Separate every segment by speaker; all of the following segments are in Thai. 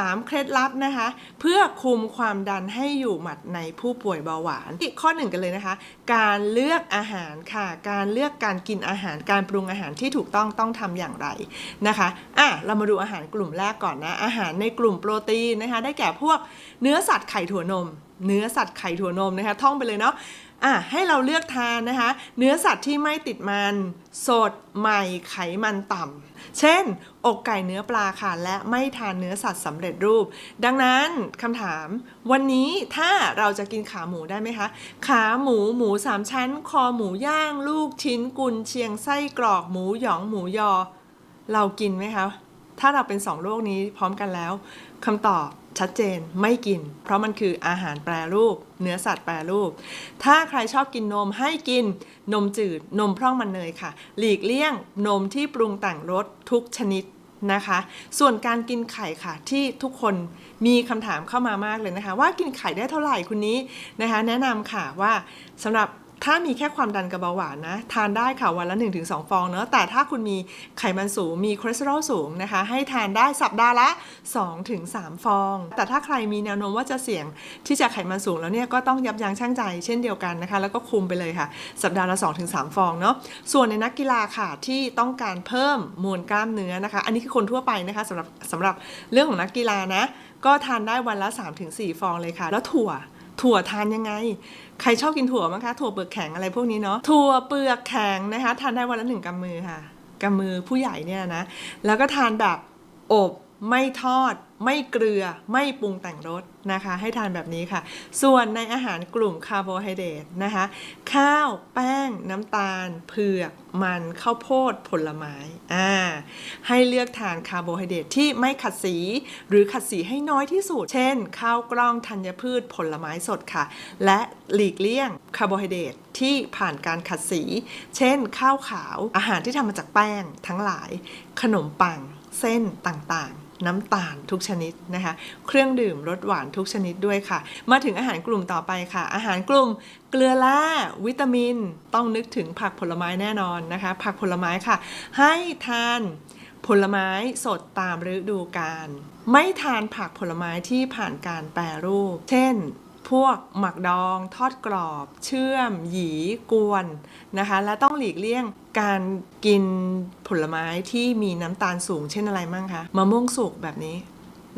Speaker 1: 3 เคล็ดลับนะคะ เพื่อคุมความดันให้อยู่หมัดในผู้ป่วยเบาหวานอีกข้อหนึ่งกันเลยนะคะ การเลือกอาหารค่ะ การเลือกการกินอาหารการปรุงอาหารที่ถูกต้องต้องทำอย่างไรนะคะอะเรามาดูอาหารกลุ่มแรกก่อนนะ อาหารในกลุ่มโปรตีนนะคะ ได้แก่พวกเนื้อสัตว์ไข่ถั่วนม เนื้อสัตว์ไข่ถั่วนมนะคะท่องไปเลยเนาะ อะให้เราเลือกทานนะคะ เนื้อสัตว์ที่ไม่ติดมัน สดใหม่ไขมันต่ำเช่น อกไก่เนื้อปลาค่ะ และไม่ทานเนื้อสัตว์สำเร็จรูป ดังนั้นคำถาม วันนี้ถ้าเราจะกินขาหมูได้ไหมคะ ขาหมูหมูสามชั้น คอหมูย่าง ลูกชิ้นกุนเชียงไส้กรอกหมูหยองหมูยอ เรากินไหมคะ ถ้าเราเป็นสองโรคนี้พร้อมกันแล้วคำตอบ ชัดเจนไม่กิน เพราะมันคืออาหารแปรรูป เนื้อสัตว์แปรรูป ถ้าใครชอบกินนมให้กินนมจืดนมพร่องมันเนยค่ะ หลีกเลี่ยงนมที่ปรุงแต่งรสทุกชนิดนะคะ ส่วนการกินไข่ค่ะที่ทุกคนมีคำถามเข้ามามากเลยนะคะ ว่ากินไข่ได้เท่าไหร่คุณนี้นะคะ แนะนำค่ะว่าสำหรับ ถ้ามีแค่ความดันกับเบาหวานนะ ทานได้ค่ะวันละ 1-2 ฟองเนอะแต่ถ้าคุณมีไขมันสูงมีคอเลสเตอรอลสูงนะคะ ให้ทานได้สัปดาห์ละ 2-3 ฟอง แต่ถ้าใครมีแนวโน้มว่าจะเสี่ยงที่จะไขมันสูงแล้วเนี่ยก็ต้องยับยั้งชั่งใจเช่นเดียวกันนะคะ แล้วก็คุมไปเลยค่ะ สัปดาห์ละ 2-3 ฟองเนาะส่วนในนักกีฬาค่ะที่ต้องการเพิ่มมวลกล้ามเนื้อนะคะ อันนี้คือคนทั่วไปนะคะสำหรับสำหรับเรื่องของนักกีฬานะก็ทานได้วันละ 3-4 ฟองเลยค่ะ แล้วถั่ว ถั่วทานยังไง ใครชอบกินถั่วมั้งคะ ถั่วเปลือกแข็งอะไรพวกนี้เนาะ ถั่วเปลือกแข็งนะคะ ทานได้วันละหนึ่งกำมือค่ะกำมือผู้ใหญ่เนี่ยนะ แล้วก็ทานแบบอบไม่ทอด ไม่เกลือไม่ปรุงแต่งรสนะคะ ให้ทานแบบนี้ค่ะ ส่วนในอาหารกลุ่มคาร์โบไฮเดรตนะคะ ข้าวแป้ง น้ำตาล เผือก มันข้าวโพดผลไม้อ่าให้เลือกทานคาร์โบไฮเดรตที่ไม่ขัดสี หรือขัดสีให้น้อยที่สุด เช่น ข้าวกล้องธัญพืชผลไม้สดค่ะ และหลีกเลี่ยงคาร์โบไฮเดรตที่ผ่านการขัดสี เช่น ข้าวขาวอาหารที่ทำมาจากแป้งทั้งหลาย ขนมปังเส้นต่างๆ น้ำตาลทุกชนิดนะคะ เครื่องดื่มรสหวานทุกชนิดด้วยค่ะ มาถึงอาหารกลุ่มต่อไปค่ะ อาหารกลุ่มเกลือแร่วิตามิน ต้องนึกถึงผักผลไม้แน่นอนนะคะ ผักผลไม้ค่ะ ให้ทานผลไม้สดตามฤดูกาลไม่ทานผักผลไม้ที่ผ่านการแปรรูป เช่น พวกหมักดอง ทอดกรอบ เชื่อม หยีกวนนะคะ และต้องหลีกเลี่ยงการกินผลไม้ที่มีน้ำตาลสูงเช่นอะไรมั่งคะมะม่วงสุกแบบนี้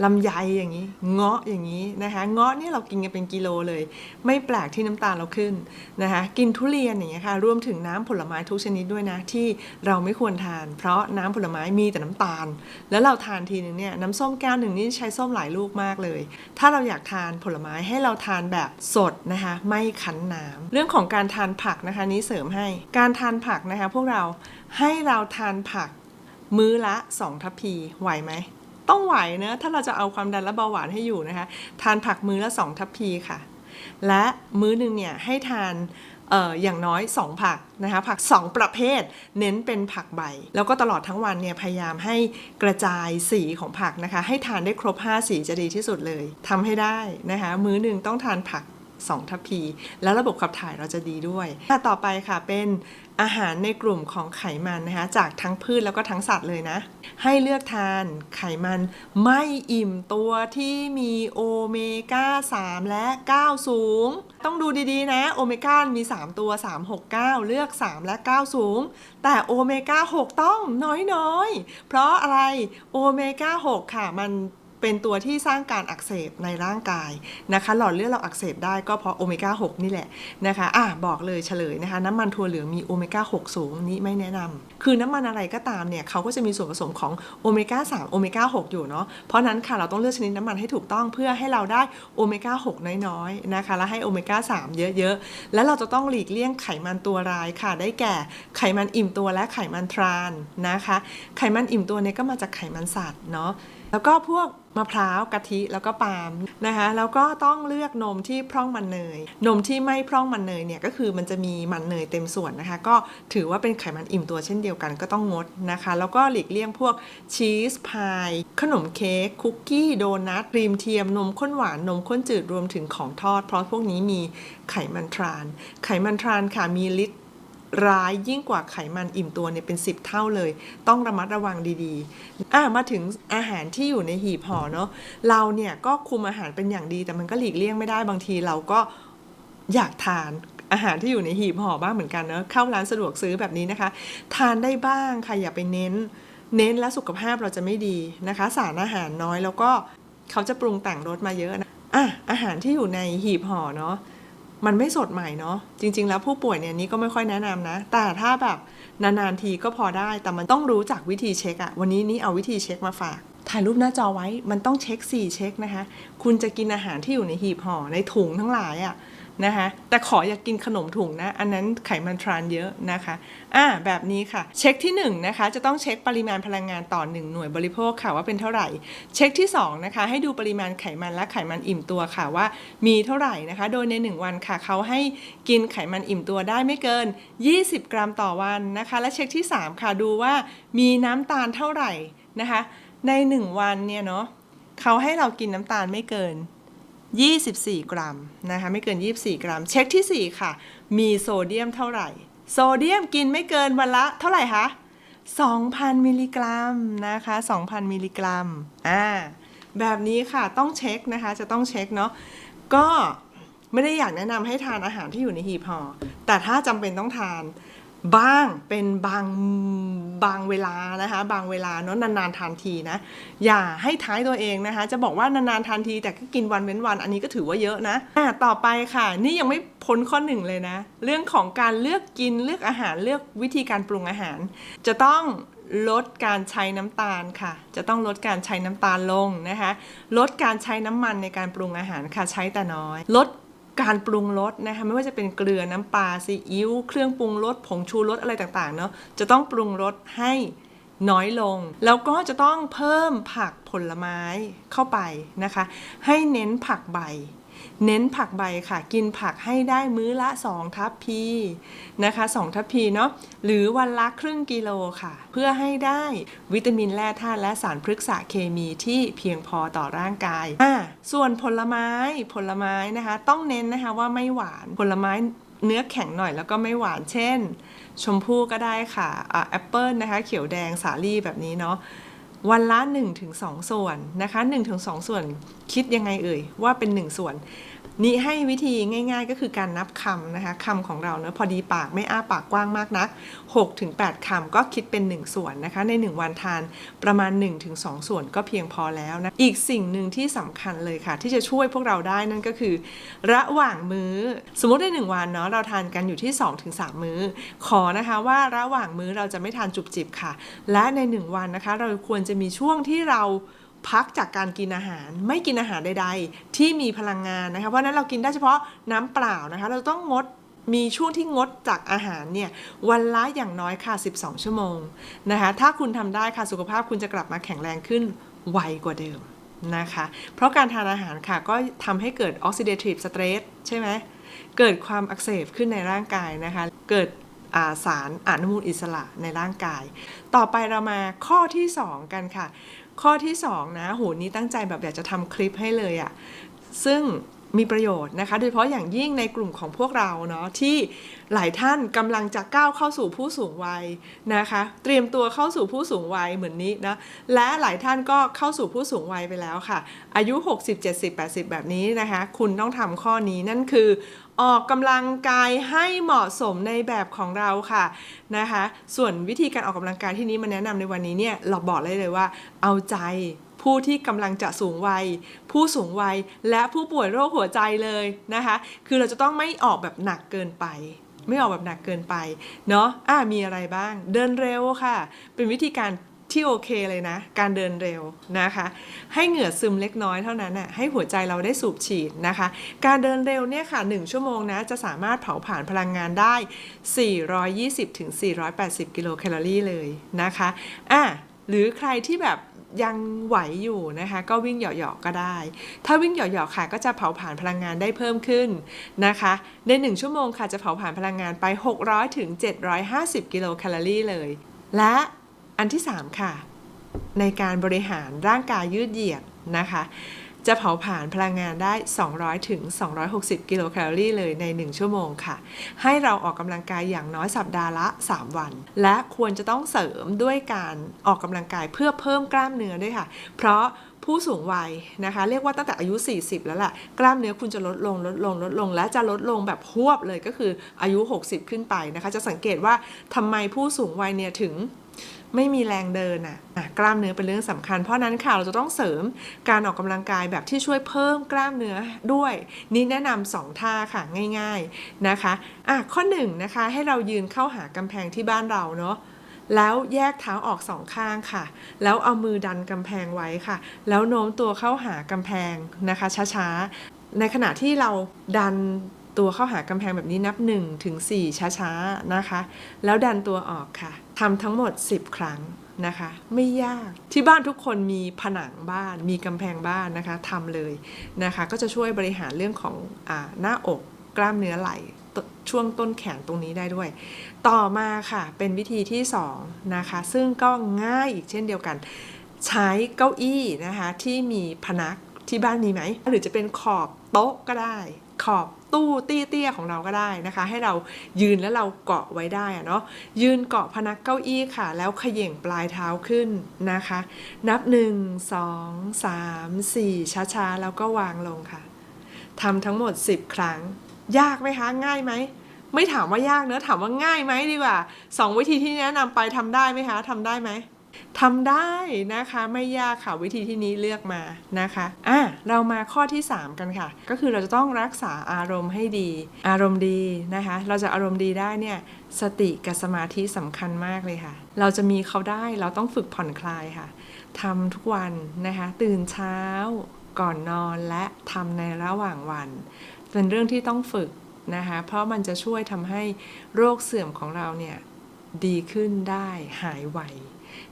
Speaker 1: ลำไยอย่างนี้ เงาะอย่างนี้นะคะ เงาะนี่เรากินกันเป็นกิโลเลย ไม่แปลกที่น้ำตาลเราขึ้นนะคะ กินทุเรียนอย่างเงี้ยค่ะ รวมถึงน้ำผลไม้ทุกชนิดด้วยนะที่เราไม่ควรทาน เพราะน้ำผลไม้มีแต่น้ำตาล แล้วเราทานทีนึงเนี่ยน้ำส้มแก้วหนึ่งนี่ใช้ส้มหลายลูกมากเลย ถ้าเราอยากทานผลไม้ให้เราทานแบบสดนะคะ ไม่คั้นน้ำเรื่องของการทานผักนะคะนี้เสริมให้ การทานผักนะคะ พวกเราให้เราทานผักมื้อละ 2 ทัพพีไหวไหม ต้องไหวเนะถ้าเราจะเอาความดันและเบาหวานให้อยู่นะคะ ทานผักมื้อละ 2 ทัพพีค่ะ และมื้อหนึ่งเนี่ยให้ทานเอออย่างน้อย 2 ผักนะคะผัก 2 ประเภทเน้นเป็นผักใบ แล้วก็ตลอดทั้งวันเนี่ยพยายามให้กระจายสีของผักนะคะ ให้ทานได้ครบ 5 สีจะดีที่สุดเลยทำให้ได้นะคะมื้อหนึ่งต้องทานผัก 2 ทัพพี แล้วระบบขับถ่ายเราจะดีด้วยอ่ต่อไปค่ะเป็นอาหารในกลุ่มของไขมันนะคะจากทั้งพืชแล้วก็ทั้งสัตว์เลยนะ ให้เลือกทานไขมันไม่อิ่มตัวที่มีโอเมก้า 3 และ 9 สูง ต้องดูดีๆนะโอเมก้ามี 3 ตัว 3 6 9 เลือก 3 และ 9 สูง แต่โอเมก้า 6 ต้องน้อยๆ เพราะอะไรโอเมก้า 6 ค่ะมัน เป็นตัวที่สร้างการอักเสบในร่างกายนะคะ หลอดเลือดเราอักเสบได้ก็เพราะโอเมก้า6นี่แหละนะคะอะบอกเลยเฉลยนะคะ น้ำมันถั่วเหลืองมีโอเมก้า6สูงนี้ไม่แนะนำคือน้ำมันอะไรก็ตามเนี่ยเขาก็จะมีส่วนผสมของโอเมก้า3โอเมก้า6อยู่เนาะเพราะนั้นค่ะเราต้องเลือกชนิดน้ำมันให้ถูกต้องเพื่อให้เราได้โอเมก้า6น้อยๆนะคะและให้โอเมก้า3เยอะๆ แล้วเราจะต้องหลีกเลี่ยงไขมันตัวร้ายค่ะ ได้แก่ไขมันอิ่มตัวและไขมันทรานนะคะ ไขมันอิ่มตัวเนี่ยก็มาจากไขมันสัตว์เนาะแล้วก็พวก มะพร้าวกะทิแล้วก็ปาล์มนะคะแล้วก็ต้องเลือกนมที่พร่องมันเนย นมที่ไม่พร่องมันเนยเนี่ยก็คือมันจะมีมันเนยเต็มส่วนนะคะ ก็ถือว่าเป็นไขมันอิ่มตัวเช่นเดียวกันก็ต้องงดนะคะ แล้วก็หลีกเลี่ยงพวกชีสพาย ขนมเค้กคุกกี้โดนัทครีมเทียมนมข้นหวานนมข้นจืดรวมถึงของทอด เพราะพวกนี้มีไขมันทราน ไขมันทรานค่ะมีฤทธิ์ ร้ายยิ่งกว่าไขมันอิ่มตัวเนี่ยเป็น 10 เท่าเลย ต้องระมัดระวังดีๆอะมาถึงอาหารที่อยู่ในหีบห่อเนาะเราเนี่ยก็คุมอาหารเป็นอย่างดี แต่มันก็หลีกเลี่ยงไม่ได้บางทีเราก็อยากทานอาหารที่อยู่ในหีบห่อบ้างเหมือนกันเนาะเข้าร้านสะดวกซื้อแบบนี้นะคะ ทานได้บ้างค่ะอย่าไปเน้น เน้นแล้วสุขภาพเราจะไม่ดีนะคะ สารอาหารน้อยแล้วก็เขาจะปรุงแต่งรสมาเยอะนะอะอาหารที่อยู่ในหีบห่อเนาะ มันไม่สดใหม่เนาะจริง ๆ แล้วผู้ป่วยเนี่ยนี้ก็ไม่ค่อยแนะนำนะ แต่ถ้าแบบนานๆทีก็พอได้แต่มันต้องรู้จักวิธีเช็คอะวันนี้นี่เอาวิธีเช็คมาฝาก ถ่ายรูปหน้าจอไว้มันต้องเช็ค 4 เช็คนะคะ คุณจะกินอาหารที่อยู่ในหีบห่อในถุงทั้งหลายอะ นะคะแต่ขออย่ากกินขนมถุงนะ อันนั้นไขมันทรานเยอะนะคะอ่าแบบนี้ค่ะ เช็คที่1นะคะจะต้องเช็คปริมาณพลังงานต่อ 1 หน่วยบริโภคค่ะว่าเป็นเท่าไหร่ เช็คที่2นะคะให้ดูปริมาณไขมันและไขมันอิ่มตัวค่ะว่ามีเท่าไหร่นะคะ โดยใน 1 วันค่ะเขาให้กินไขมันอิ่มตัวได้ไม่เกิน 20 กรัมต่อวันนะคะ และเช็คที่ 3 ค่ะดูว่ามีน้ำตาลเท่าไหร่นะคะ ใน 1 วันเนี่ยเนาะเขาให้เรากินน้ำตาลไม่เกิน 24 กรัมนะคะไม่เกิน 24 กรัม เช็คที่ 4 ค่ะ มีโซเดียมเท่าไหร่ โซเดียมกินไม่เกินวันละเท่าไหร่คะ2,000 มิลลิกรัมนะคะ 2,000 มิลลิกรัมอ่าแบบนี้ค่ะต้องเช็คนะคะจะต้องเช็คเนาะก็ไม่ได้อยากแนะนำให้ทานอาหารที่อยู่ในหีบห่อแต่ถ้าจำเป็นต้องทาน บ้างเป็นบางบางเวลานะคะ บางเวลาเนาะนานๆทานทีนะ อย่าให้ท้ายตัวเองนะคะ จะบอกว่านานๆทานทีแต่ก็กินวันเว้นวันอันนี้ก็ถือว่าเยอะนะอะต่อไปค่ะ นี่ยังไม่พ้นข้อหนึ่งเลยนะ เรื่องของการเลือกกินเลือกอาหารเลือกวิธีการปรุงอาหาร จะต้องลดการใช้น้ำตาลค่ะ จะต้องลดการใช้น้ำตาลลงนะคะ ลดการใช้น้ำมันในการปรุงอาหารค่ะใช้แต่น้อย ลด การปรุงรสนะคะไม่ว่าจะเป็นเกลือน้ำปลาซีอิ๊วเครื่องปรุงรสผงชูรสอะไรต่างๆเนาะจะต้องปรุงรสให้น้อยลง แล้วก็จะต้องเพิ่มผักผลไม้เข้าไปนะคะ ให้เน้นผักใบ เน้นผักใบค่ะ กินผักให้ได้มื้อละ 2 ทัพพีนะคะ2ทัพพีเนาะหรือวันละครึ่งกิโลค่ะ เพื่อให้ได้วิตามินแร่ธาตุและสารพฤกษเคมีที่เพียงพอต่อร่างกายอ่าส่วนผลไม้ผลไม้นะคะ ต้องเน้นนะคะว่าไม่หวานผลไม้เนื้อแข็งหน่อยแล้วก็ไม่หวานเช่น ชมพู่ก็ได้ค่ะแอปเปิลนะคะ เขียวแดงสาลี่แบบนี้เนาะ วันละ 1-2 ส่วนนะคะ 1-2 ส่วนคิดยังไงเอ่ยว่าเป็น 1 ส่วน นี่ให้วิธีง่าย ๆ ก็คือการนับคำนะคะคำของเราเนะพอดีปากไม่อ้าปากกว้างมากนัก6-8คำก็คิดเป็น 1 ส่วนนะคะ ใน 1 วันทานประมาณ 1-2ส่วนก็เพียงพอแล้วนะ อีกสิ่งหนึ่งที่สำคัญเลยค่ะ ที่จะช่วยพวกเราได้นั่นก็คือ ระหว่างมื้อ สมมติใน 1 วันเนาะเราทานกันอยู่ที่ 2-3มื้อ ขอนะคะว่าระหว่างมื้อเราจะไม่ทานจุบจิบค่ะ และใน 1 วันนะคะ เราควรจะมีช่วงที่เรา พักจากการกินอาหารไม่กินอาหารใดๆ ที่มีพลังงานนะคะเพราะนั้นเรากินได้เฉพาะน้ำเปล่านะคะเราต้องงดมีช่วงที่งดจากอาหารเนี่ยวันละอย่างน้อยค่ะ 12 ชั่วโมงนะคะถ้าคุณทำได้ค่ะสุขภาพคุณจะกลับมาแข็งแรงขึ้นไวกว่าเดิมนะคะ เพราะการทานอาหารค่ะก็ทำให้เกิด oxidative stress ใช่ไหมเกิดความอักเสบขึ้นในร่างกายนะคะ เกิดาสารอนุมูลอิสระในร่างกาย ต่อไปเรามาข้อที่ 2 กันค่ะ ข้อที่2นะโหนี้ตั้งใจแบบอยากจะทำคลิปให้เลยอะ่ะซึ่งมีประโยชน์นะคะ โดยเฉพาะอย่างยิ่งในกลุ่มของพวกเราเนาะที่หลายท่านกำลังจะก้าวเข้าสู่ผู้สูงวัยนะคะ เตรียมตัวเข้าสู่ผู้สูงวัยเหมือนนี้นะและหลายท่านก็เข้าสู่ผู้สูงวัยไปแล้วค่ะ อายุ 60 70 80 แบบนี้นะคะ คุณต้องทำข้อนี้นั่นคือ ออกกำลังกายให้เหมาะสมในแบบของเราค่ะนะคะ ส่วนวิธีการออกกำลังกายที่นี้มาแนะนำในวันนี้เนี่ยเราบอกเลยเลยว่า เอาใจผู้ที่กำลังจะสูงวัย ผู้สูงวัยและผู้ป่วยโรคหัวใจเลยนะคะ คือเราจะต้องไม่ออกแบบหนักเกินไปไม่ออกแบบหนักเกินไปเนาะอ่ามีอะไรบ้าง เดินเร็วค่ะ เป็นวิธีการ ที่โอเคเลยนะ การเดินเร็วนะคะ ให้เหงื่อซึมเล็กน้อยเท่านั้นน่ะให้หัวใจเราได้สูบฉีดนะคะ การเดินเร็วเนี่ยค่ะ 1 ชั่วโมงนะ จะสามารถเผาผลาญพลังงานได้ 420ถึง480 กิโลแคลอรี่เลยนะคะอะหรือใครที่แบบยังไหวอยู่นะคะก็วิ่งเหยาะๆก็ได้ ถ้าวิ่งเหยาะๆค่ะ ก็จะเผาผลาญพลังงานได้เพิ่มขึ้นนะคะ ใน 1 ชั่วโมงค่ะจะเผาผลาญพลังงานไป 600ถึง750 กิโลแคลอรี่เลย และ อันที่ 3 ค่ะ ในการบริหารร่างกายยืดเหยียดนะคะ จะเผาผลาญพลังงานได้ 200 ถึง 260 กิโลแคลอรี่เลยใน 1 ชั่วโมงค่ะ ให้เราออกกำลังกายอย่างน้อยสัปดาห์ละ 3 วัน และควรจะต้องเสริมด้วยการออกกำลังกายเพื่อเพิ่มกล้ามเนื้อด้วยค่ะ เพราะผู้สูงวัยนะคะ เรียกว่าตั้งแต่อายุ 40 แล้วแหละกล้ามเนื้อคุณจะลดลงลดลงลดลง และจะลดลงแบบหวบเลยก็คืออายุ 60 ขึ้นไปนะคะ จะสังเกตว่าทำไมผู้สูงวัยเนี่ยถึง ไม่มีแรงเดินอะอะกล้ามเนื้อเป็นเรื่องสำคัญ เพราะนั้นค่ะเราจะต้องเสริมการออกกำลังกายแบบที่ช่วยเพิ่มกล้ามเนื้อด้วย นี่แนะนำสองท่าค่ะง่าย ๆนะคะอะข้อหนึ่งนะคะให้เรายืนเข้าหากำแพงที่บ้านเราเนาะแล้วแยกเท้าออกสองข้างค่ะ แล้วเอามือดันกำแพงไว้ค่ะ แล้วโน้มตัวเข้าหากำแพงนะคะช้าๆ ในขณะที่เราดัน ตัวเข้าหากำแพงแบบนี้นับ1ถึง4ช้าๆนะคะ แล้วดันตัวออกค่ะทำทั้งหมด 10 ครั้งนะคะ ไม่ยากที่บ้านทุกคนมีผนังบ้าน มีกำแพงบ้านนะคะทำเลยนะคะ ก็จะช่วยบริหารเรื่องของอหน้าอกกล้ามเนื้อไหล่ช่วงต้นแขนตรงนี้ได้ด้วย ต่อมาค่ะเป็นวิธีที่2นะคะ ซึ่งก็ง่ายอีกเช่นเดียวกัน ใช้เก้าอี้นะคะที่มีพนักที่บ้านมีไหม หรือจะเป็นขอบโต๊ะก็ได้ ขอบตู้เตี้ยๆของเราก็ได้นะคะ ให้เรายืนแล้วเราเกาะไว้ได้อะเนาะยืนเกาะพนักเก้าอี้ค่ะ แล้วเขย่งปลายเท้าขึ้นนะคะ นับ 1 2 3 4 ช้าๆ แล้วก็วางลงค่ะทำทั้งหมด 10 ครั้ง ยากไหมคะง่ายไหมไม่ถามว่ายากเนอะถามว่าง่ายไหมดีกว่าสองวิธีที่แนะนำไปทำได้ไหมคะทำได้ไหม ทำได้นะคะไม่ยากค่ะวิธีที่นี้เลือกมานะคะอะเรามาข้อที่ 3 กันค่ะ ก็คือเราจะต้องรักษาอารมณ์ให้ดี อารมณ์ดีนะคะ เราจะอารมณ์ดีได้เนี่ยสติกับสมาธิสำคัญมากเลยค่ะ เราจะมีเขาได้เราต้องฝึกผ่อนคลายค่ะทำทุกวันนะคะ ตื่นเช้าก่อนนอนและทำในระหว่างวัน เป็นเรื่องที่ต้องฝึกนะคะเพราะมันจะช่วยทำให้โรคเสื่อมของเราเนี่ยดีขึ้นได้หายไว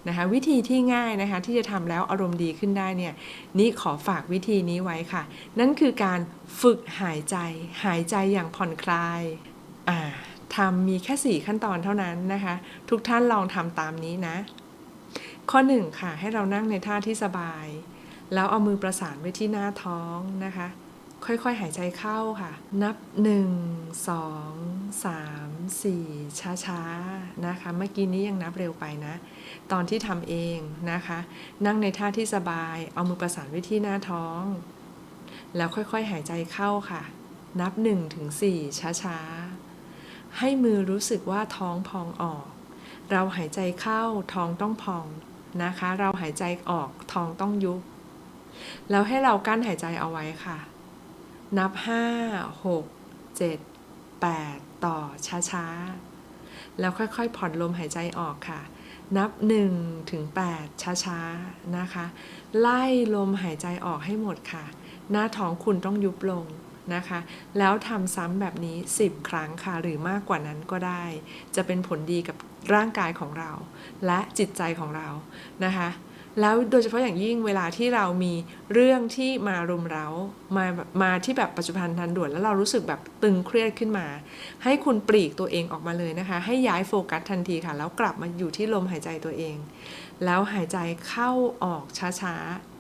Speaker 1: นะคะวิธีที่ง่ายนะคะที่จะทำแล้วอารมณ์ดีขึ้นได้เนี่ยนี่ขอฝากวิธีนี้ไว้ค่ะ นั่นคือการฝึกหายใจ หายใจอย่างผ่อนคลายอ่าทำมีแค่ 4 ขั้นตอนเท่านั้นนะคะ ทุกท่านลองทำตามนี้นะ ข้อ 1 ค่ะ ให้เรานั่งในท่าที่สบาย แล้วเอามือประสานไว้ที่หน้าท้องนะคะ ค่อยๆ หายใจเข้าค่ะ นับ 1 2 3 4 ช้าๆ นะคะ เมื่อกี้นี้ยังนับเร็วไปนะ ตอนที่ทำเองนะคะ นั่งในท่าที่สบาย เอามือประสานไว้ที่หน้าท้อง แล้วค่อยๆ หายใจเข้าค่ะ นับ1ถึง4ช้าๆ ให้มือรู้สึกว่าท้องพองออก เราหายใจเข้าท้องต้องพองนะคะ เราหายใจออกท้องต้องยุบ แล้วให้เรากั้นหายใจเอาไว้ค่ะ นับ 5 6 7 8 ต่อช้าๆ แล้วค่อยๆ ผ่อนลมหายใจออกค่ะ นับ 1 ถึง 8 ช้าๆ นะคะ ไล่ลมหายใจออกให้หมดค่ะ หน้าท้องคุณต้องยุบลงนะคะ แล้วทำซ้ำแบบนี้ 10 ครั้งค่ะ หรือมากกว่านั้นก็ได้ จะเป็นผลดีกับร่างกายของเรา และจิตใจของเรานะคะ แล้วโดยเฉพาะอย่างยิ่งเวลาที่เรามีเรื่องที่มารุมเร้ามามาที่แบบปัจจุบันทันด่วนแล้วเรารู้สึกแบบตึงเครียดขึ้นมา ให้คุณปลีกตัวเองออกมาเลยนะคะ ให้ย้ายโฟกัสทันทีค่ะ แล้วกลับมาอยู่ที่ลมหายใจตัวเอง แล้วหายใจเข้าออกช้า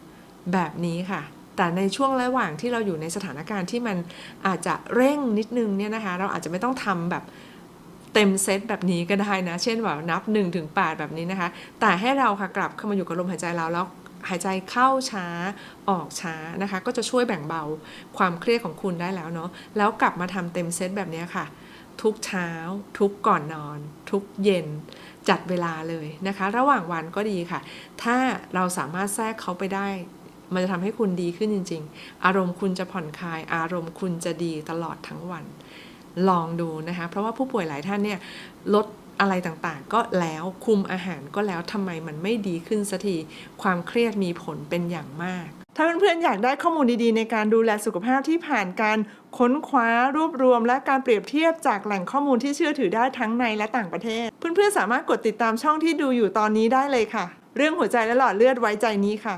Speaker 1: ๆแบบนี้ค่ะ แต่ในช่วงระหว่างที่เราอยู่ในสถานการณ์ที่มันอาจจะเร่งนิดนึงเนี่ยนะคะ เราอาจจะไม่ต้องทำแบบ เต็มเซตแบบนี้ก็ได้นะ เช่นแบบนับ1ถึง8แบบนี้นะคะ แต่ให้เราค่ะกลับเข้ามาอยู่กับลมหายใจเราแล้วหายใจเข้าช้าออกช้านะคะ ก็จะช่วยแบ่งเบาความเครียดของคุณได้แล้วเนาะแล้วกลับมาทำเต็มเซตแบบนี้ค่ะ ทุกเช้า ทุกก่อนนอน ทุกเย็นจัดเวลาเลยนะคะ ระหว่างวันก็ดีค่ะ ถ้าเราสามารถแทรกเขาไปได้ มันจะทำให้คุณดีขึ้นจริง ๆ อารมณ์คุณจะผ่อนคลาย อารมณ์คุณจะดีตลอดทั้งวัน ลองดูนะคะ เพราะว่าผู้ป่วยหลายท่านเนี่ยลดอะไรต่างๆ ก็แล้วคุมอาหารก็แล้วทำไมมันไม่ดีขึ้นสักทีความเครียดมีผลเป็นอย่างมาก ถ้าเพื่อนๆอยากได้ข้อมูลดีๆ ในการดูแลสุขภาพที่ผ่านการค้นคว้ารวบรวม และการเปรียบเทียบจากแหล่งข้อมูลที่เชื่อถือได้ทั้งในและต่างประเทศ เพื่อนๆสามารถกดติดตามช่องที่ดูอยู่ตอนนี้ได้เลยค่ะ เรื่องหัวใจและหลอดเลือดไว้ใจนี้ค่ะ